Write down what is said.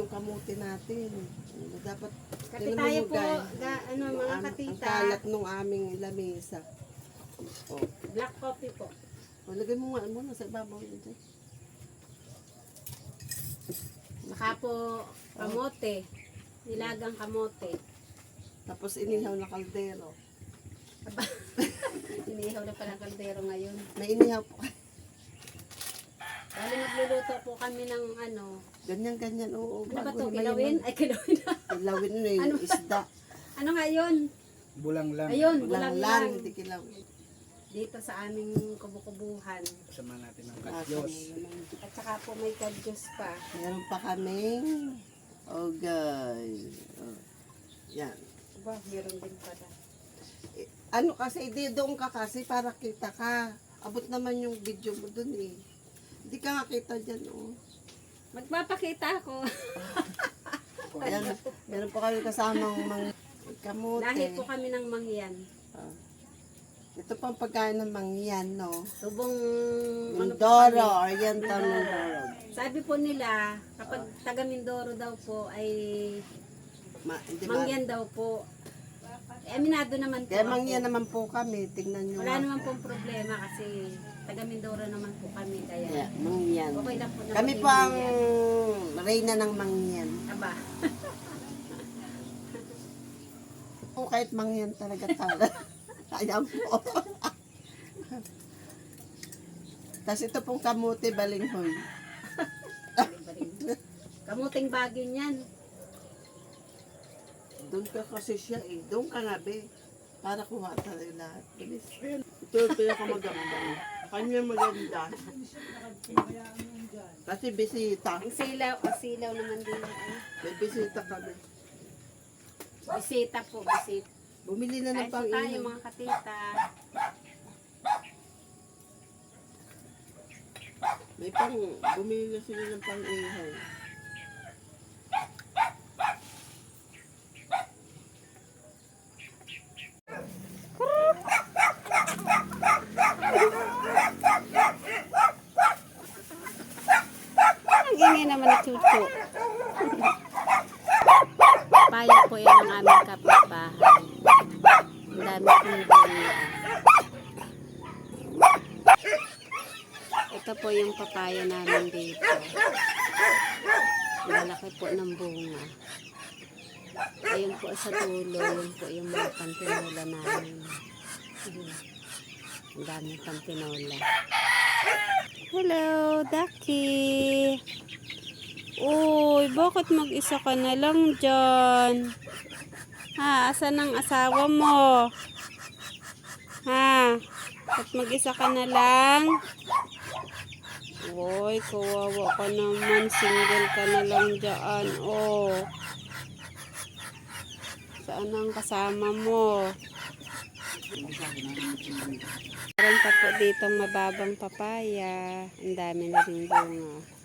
yung kamuti natin. Dapat, Kape Tingnan mo tayo po, ga, ano, mga ang, ang katita. kalat nung aming lamesa. O, Black coffee po. o lagay mo nga muna sa ibabaw yun dyan. Saka po, kamote. Nilagang kamote. Tapos inihaw na kaldero. Inihaw na pala kaldero ngayon. May inihaw po. Bali nagluluto po kami ng ano. Ganyan, ganyan. Oo, Ano ba bago to? Kilawin? Ay, kilawin na. Kilawin na yung Ano? isda. Ano nga yun? Bulang lang. Ayun, Lang bulang lang, lang. hindi kilawin. Dito sa aming kubukubuhan. Kasama natin ng Ah, kadyos. At saka po may kadyos pa. Meron pa kaming oh guys. Oh. Yan. Ba, meron din pala. Eh, Ano kasi, di doon ka kasi para kita ka. Abot naman yung video mo doon eh. Hindi ka nga kita dyan oh. Magpapakita ako. Ayan, meron pa kami kasamang mga kamote. Lahi po kami ng mangyan. Ah. Ito pang pagkain ng mangyan, no? Tubong ano po Mindoro, kami. Oriental Mindoro. Sabi po nila, kapag taga Mindoro daw po ay Ma, mangyan daw po. Eh, aminado naman po Kaya ako. mangyan naman po kami. Tingnan nyo. Wala naman po. pong problema kasi taga Mindoro naman po kami. Kaya Yeah, mangyan. okay lang po na Kami po ang reyna ng mangyan. Aba, O kahit mangyan talaga talaga. Ayan po. Tapos ito pong kamote balinghoy. kamuting bagyo niyan. Doon ka kasi siya eh. Doon ka nga be. Para kuha tayo lahat. Bilis. Ito yung pinakamaganda. Kanya maganda. Kasi bisita. Ang silaw, ang silaw naman din. Ay, May bisita kami. bisita po, bisita. Bumili na ng po tayo pang-inom. mga katita. May pang, bumili na sila ng pang-ihaw. Ang ingay naman ni Chucho. Payo po yan ang aming kapitbahay. Ang dami bunga. Ito po yung papaya namin dito. Lalaki po ng bunga. Ayun po sa dulo, yun po yung mga pantinola namin. Ang dami pantinola. Hello, Ducky. Uy, bakit mag-isa ka na lang dyan? Ha, asan ang asawa mo? Ha, ba't mag-isa ka na lang? Uy, kawawa ka naman. Single ka na lang dyan. Oh. Saan ang kasama mo? Meron pa po ditong mababang papaya. Ang dami na rin bunga.